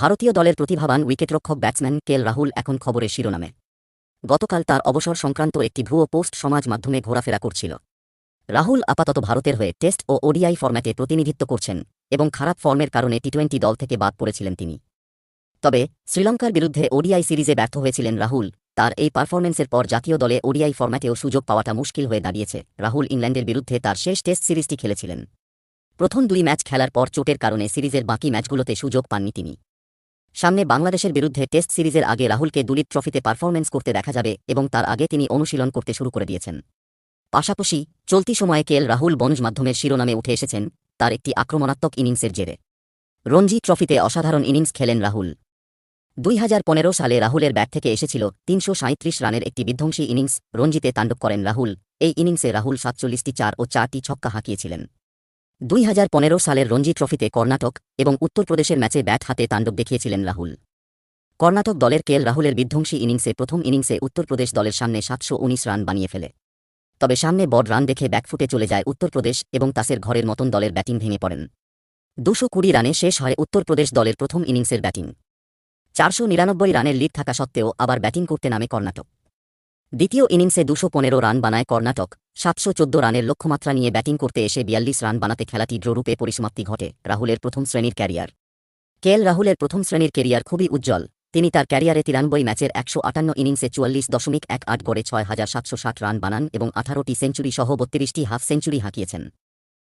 ভারতীয় দলের প্রতিভাবান উইকেটরক্ষক ব্যাটসম্যান কেল রাহুল এখন খবরের শিরোনামে। গতকাল তার অবসর সংক্রান্ত একটি ভুয়ো পোস্ট সমাজ মাধ্যমে ঘোরাফেরা করছিল। রাহুল আপাতত ভারতের হয়ে টেস্ট ও ওডিআই ফরম্যাটে প্রতিনিধিত্ব করছেন এবং খারাপ ফর্মের কারণে টি টোয়েন্টি দল থেকে বাদ পড়েছিলেন তিনি। তবে শ্রীলঙ্কার বিরুদ্ধে ওডিআই সিরিজে ব্যর্থ হয়েছিলেন রাহুল। তার এই পারফরম্যান্সের পর জাতীয় দলে ওডিআই ফরম্যাটেও সুযোগ পাওয়াটা মুশকিল হয়ে দাঁড়িয়েছে। রাহুল ইংল্যান্ডের বিরুদ্ধে তার শেষ টেস্ট সিরিজটি খেলেছিলেন। প্রথম দুই ম্যাচ খেলার পর চোটের কারণে সিরিজের বাকি ম্যাচগুলোতে সুযোগ পাননি তিনি। সামনে বাংলাদেশের বিরুদ্ধে টেস্ট সিরিজের আগে রাহুলকে দুলিপ ট্রফিতে পারফরমেন্স করতে দেখা যাবে এবং তার আগে তিনি অনুশীলন করতে শুরু করে দিয়েছেন। পাশাপাশি, চলতি সময়ে কেল রাহুল বনজ মাধ্যমের শিরোনামে উঠে এসেছেন তার একটি আক্রমণাত্মক ইনিংসের জেরে। রঞ্জি ট্রফিতে অসাধারণ ইনিংস খেলেন রাহুল। দুই হাজার পনেরো সালে রাহুলের ব্যাট থেকে এসেছিল তিনশো সাঁইত্রিশ রানের একটি বিধ্বংসী ইনিংস, রঞ্জিতে তাণ্ডব করেন রাহুল। এই ইনিংসে রাহুল সাতচল্লিশটি চার ও চারটি ছক্কা হাঁকিয়েছিলেন। দুই হাজার পনেরো সালের রঞ্জি ট্রফিতে কর্ণাটক এবং উত্তরপ্রদেশের ম্যাচে ব্যাট হাতে তাণ্ডব দেখিয়েছিলেন রাহুল। কর্ণাটক দলের কেল রাহুলের বিধ্বংসী ইনিংসে প্রথম ইনিংসে উত্তরপ্রদেশ দলের সামনে সাতশো উনিশ রান বানিয়ে ফেলে। তবে সামনে বড রান দেখে ব্যাকফুটে চলে যায় উত্তরপ্রদেশ এবং তাসের ঘরের মতন দলের ব্যাটিং ভেঙে পড়েন। দুশো কুড়ি রানে শেষ হয় উত্তরপ্রদেশ দলের প্রথম ইনিংসের ব্যাটিং। চারশো নিরানব্বই রানের লিড থাকা সত্ত্বেও আবার ব্যাটিং করতে নামে কর্ণাটক। দ্বিতীয় ইনিংসে দুশো পনেরো রান বানায় কর্ণাটক। সাতশো চোদ্দ রানের লক্ষ্যমাত্রা নিয়ে ব্যাটিং করতে এসে বিয়াল্লিশ রান বানাতে খেলাটি ড্ররূপে পরিসমাপ্তি ঘটে রাহুলের প্রথম শ্রেণির ক্যারিয়ার। কেএল রাহুলের প্রথম শ্রেণির ক্যারিয়ার খুবই উজ্জ্বল। তিনি তার ক্যারিয়ারে তিরানব্বই ম্যাচের একশো আটান্ন ইনিংসে চুয়াল্লিশ দশমিক এক আট গড়ে ছয় হাজার সাতশো ষাট রান বানান এবং আঠারোটি সেঞ্চুরি সহ বত্রিশটি হাফ সেঞ্চুরি হাঁকিয়েছেন।